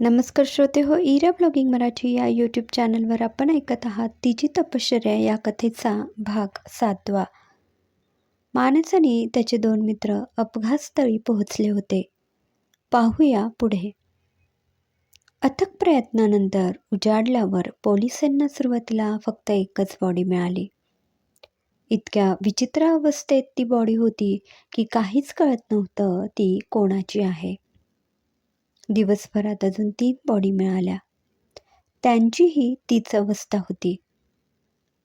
नमस्कार श्रोते हो इरा ब्लॉगिंग मराठी या यूट्यूब चॅनलवर आपण ऐकत आहात तिची तपश्चर्या या कथेचा भाग सातवा. मानस आणि त्याचे दोन मित्र अपघातस्थळी पोहोचले होते. पाहूया पुढे. अथक प्रयत्नानंतर उजाडल्यावर पोलिसांना सुरुवातीला फक्त एकच बॉडी मिळाली. इतक्या विचित्र अवस्थेत ती बॉडी होती की काहीच कळत नव्हतं ती कोणाची आहे. दिवसभरात अजून तीन बॉडी मिळाल्या. त्यांचीही तीच अवस्था होती.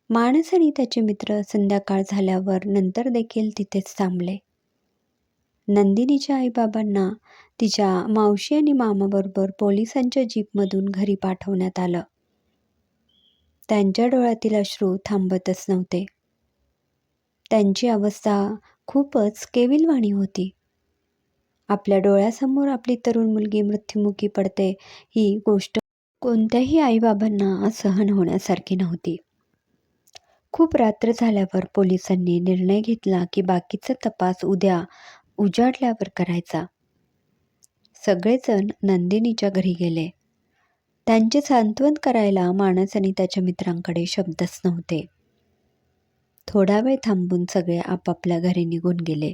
माणस आणि त्याचे मित्र संध्याकाळ झाल्यावर नंतर देखील तिथेच थांबले. नंदिनीच्या आईबाबांना तिच्या मावशी आणि मामाबरोबर पोलिसांच्या जीपमधून घरी पाठवण्यात आलं. त्यांच्या डोळ्यातील अश्रू थांबतच नव्हते. त्यांची अवस्था खूपच केविलवाणी होती. आपल्या डोळ्यासमोर आपली तरुण मुलगी मृत्युमुखी पडते ही गोष्ट कोणत्याही आईबाबांना सहन होण्यासारखी नव्हती. खूप रात्र झाल्यावर पोलिसांनी निर्णय घेतला की बाकीचा तपास उद्या उजाडल्यावर करायचा. सगळेजण नंदिनीच्या घरी गेले. त्यांचे सांत्वन करायला माणस आणि त्याच्या मित्रांकडे शब्दच नव्हते. थोडा वेळ थांबून सगळे आपापल्या घरी निघून गेले.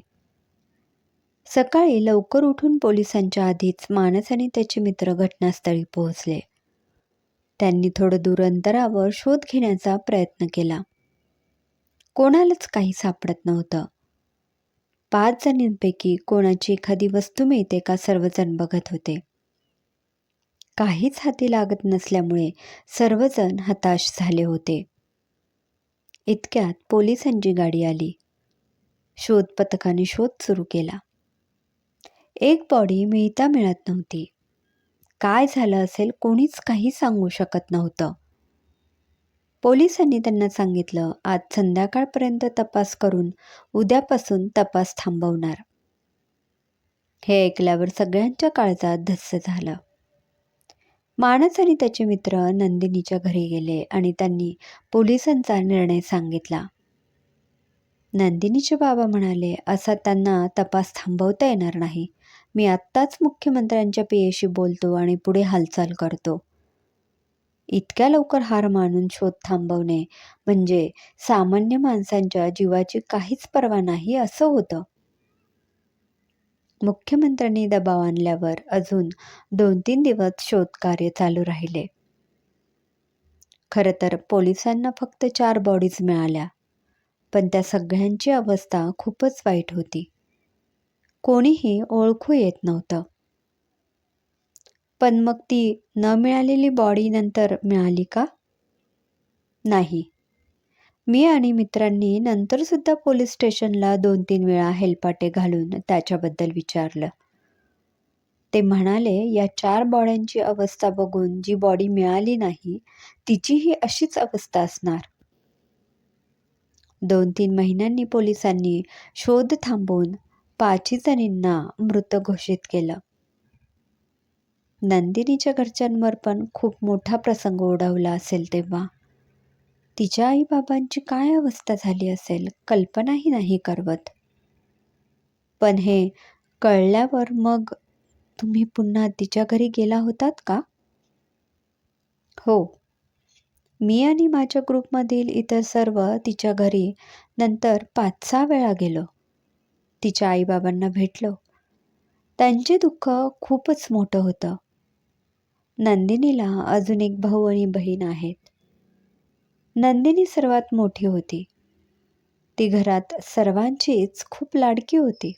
सकाळी लवकर उठून पोलिसांच्या आधीच मानस आणि त्याचे मित्र घटनास्थळी पोहोचले. त्यांनी थोडं दूर अंतरावर शोध घेण्याचा प्रयत्न केला. कोणालाच काही सापडत नव्हतं. पाच जणींपैकी कोणाची एखादी वस्तू मिळते का सर्वजण बघत होते. काहीच हाती लागत नसल्यामुळे सर्वजण हताश झाले होते. इतक्यात पोलिसांची गाडी आली. शोध पथकाने शोध सुरू केला. एक बॉडी मिळता मिळत नव्हती. काय झालं असेल कोणीच काही सांगू शकत नव्हतं. पोलिसांनी त्यांना सांगितलं आज संध्याकाळपर्यंत तपास करून उद्यापासून तपास थांबवणार. हे ऐकल्यावर सगळ्यांच्या काळजात धस्स झालं. माणस आणि त्याचे मित्र नंदिनीच्या घरी गेले आणि त्यांनी पोलिसांचा निर्णय सांगितला. नंदिनीचे बाबा म्हणाले असा त्यांना तपास थांबवता येणार नाही. मी आत्ताच मुख्यमंत्र्यांच्या पियेशी बोलतो आणि पुढे हालचाल करतो. इतक्या लवकर हार मानून शोध थांबवणे म्हणजे सामान्य माणसांच्या जीवाची काहीच पर्वा नाही असं होतं. मुख्यमंत्र्यांनी दबाव आणल्यावर अजून दोन तीन दिवस शोधकार्य चालू राहिले. खरं तर पोलिसांना फक्त चार बॉडीज मिळाल्या पण त्या सगळ्यांची अवस्था खूपच वाईट होती. कोणीही ओळखू येत नव्हतं. पण मग ती न मिळालेली बॉडी नंतर मिळाली का? नाही. मी आणि मित्रांनी नंतरसुद्धा पोलीस स्टेशनला दोन तीन वेळा हेलपाटे घालून त्याच्याबद्दल विचारलं. ते म्हणाले या चार बॉड्यांची अवस्था बघून जी बॉडी मिळाली नाही तिचीही अशीच अवस्था असणार. दोन तीन महिन्यांनी पोलिसांनी शोध थांबवून पाचही जणींना मृत घोषित केलं. नंदिनीच्या घरच्यांवर पण खूप मोठा प्रसंग ओढवला असेल तेव्हा. तिच्या आईबाबांची काय अवस्था झाली असेल कल्पनाही नाही करवत. पण हे कळल्यावर मग तुम्ही पुन्हा तिच्या घरी गेला होतात का? हो. मी आणि माझ्या ग्रुपमधील इतर सर्व तिच्या घरी नंतर पाच सहा वेळा गेलो. तिच्या आईबाबांना भेटलो. त्यांचे दुःख खूपच मोठं होतं. नंदिनीला अजून एक भाऊ आणि बहीण आहेत. नंदिनी सर्वात मोठी होती. ती घरात सर्वांचीच खूप लाडकी होती.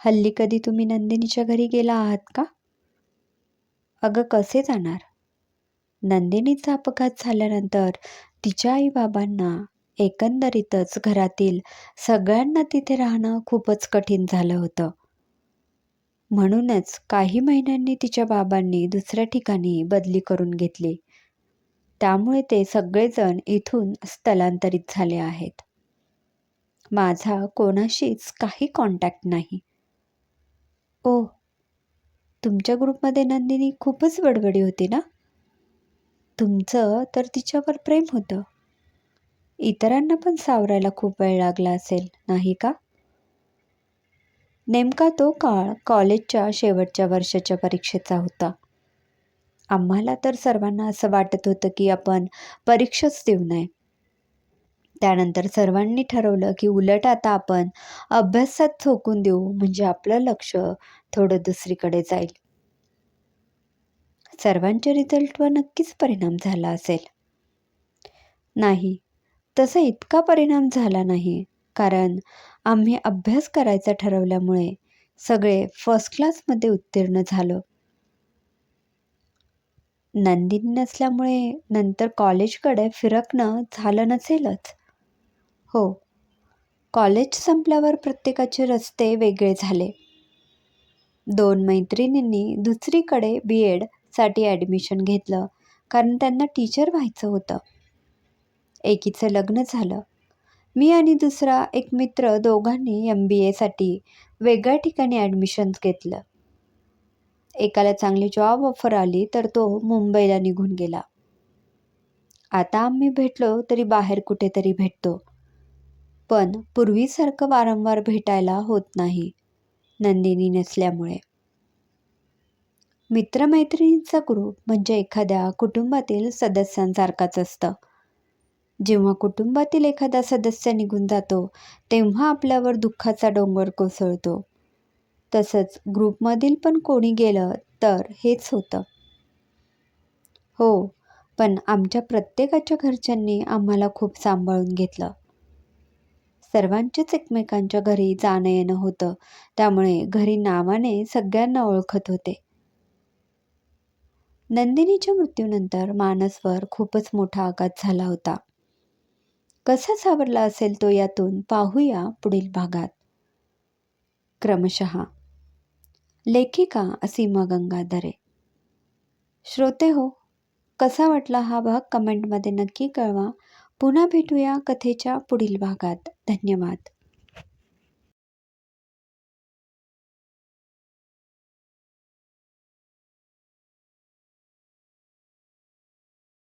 हल्ली कधी तुम्ही नंदिनीच्या घरी गेला आहात का? अगं कसे जाणार? नंदिनीचा अपघात झाल्यानंतर तिच्या आईबाबांना एकंदरीतच घरातील सगळ्यांना तिथे राहणं खूपच कठीण झालं होतं. म्हणूनच काही महिन्यांनी तिच्या बाबांनी दुसऱ्या ठिकाणी बदली करून घेतली. त्यामुळे ते सगळेजण इथून स्थलांतरित झाले आहेत. माझा कोणाशीच काही कॉन्टॅक्ट नाही. ओ तुमच्या ग्रुपमध्ये नंदिनी खूपच बडबडी होती ना? तुमचं तर तिच्यावर प्रेम होतं. इतरांना पण सावरायला खूप वेळ लागला असेल नाही का? नेमका तो काळ कॉलेजच्या शेवटच्या वर्षाच्या परीक्षेचा होता. आम्हाला तर सर्वांना असं वाटत होतं की आपण परीक्षाच देऊ नये. त्यानंतर सर्वांनी ठरवलं की उलट आता आपण अभ्यासात झोकून देऊ म्हणजे आपलं लक्ष थोडं दुसरीकडे जाईल. सर्वांच्या रिझल्टवर नक्कीच परिणाम झाला असेल. नाही तसा इतका परिणाम झाला नाही. कारण आम्ही अभ्यास करायचा ठरवल्यामुळे सगळे फर्स्ट क्लासमध्ये उत्तीर्ण झालो. नंदिनी नसल्यामुळे नंतर कॉलेजकडे फिरकणं झालं नसेलच. हो कॉलेज संपल्यावर प्रत्येकाचे रस्ते वेगळे झाले. दोन मैत्रिणींनी दुसरीकडे बी एडसाठी ॲडमिशन घेतलं कारण त्यांना टीचर व्हायचं होतं. एकीचं लग्न झालं. मी आणि दुसरा एक मित्र दोघांनी एम बी एसाठी वेगळ्या ठिकाणी ॲडमिशन्स घेतलं. एकाला चांगली जॉब ऑफर आली तर तो मुंबईला निघून गेला. आता आम्ही भेटलो तरी बाहेर कुठेतरी भेटतो. पण पूर्वीसारखं वारंवार भेटायला होत नाही नंदिनी नसल्यामुळे. मित्रमैत्रिणींचा ग्रुप म्हणजे एखाद्या कुटुंबातील सदस्यांसारखाच असतं. जेव्हा कुटुंबातील एखादा सदस्य निघून जातो तेव्हा आपल्यावर दुःखाचा डोंगर कोसळतो. तसंच ग्रुपमधील पण कोणी गेलं तर हेच होतं. हो पण आमच्या प्रत्येकाच्या घरच्यांनी आम्हाला खूप सांभाळून घेतलं. सर्वांचेच एकमेकांच्या घरी जाणं येणं होतं त्यामुळे घरी नावाने सगळ्यांना ओळखत होते. नंदिनीच्या मृत्यूनंतर मानसवर खूपच मोठा आघात झाला होता. कसा सावरला असेल तो यातून पाहूया पुढील भागात. क्रमशः लेखिका असीमा गंगाधरे. श्रोते हो कसा वाटला हा भाग कमेंटमध्ये नक्की कळवा. पुन्हा भेटूया कथेच्या पुढील भागात. धन्यवाद.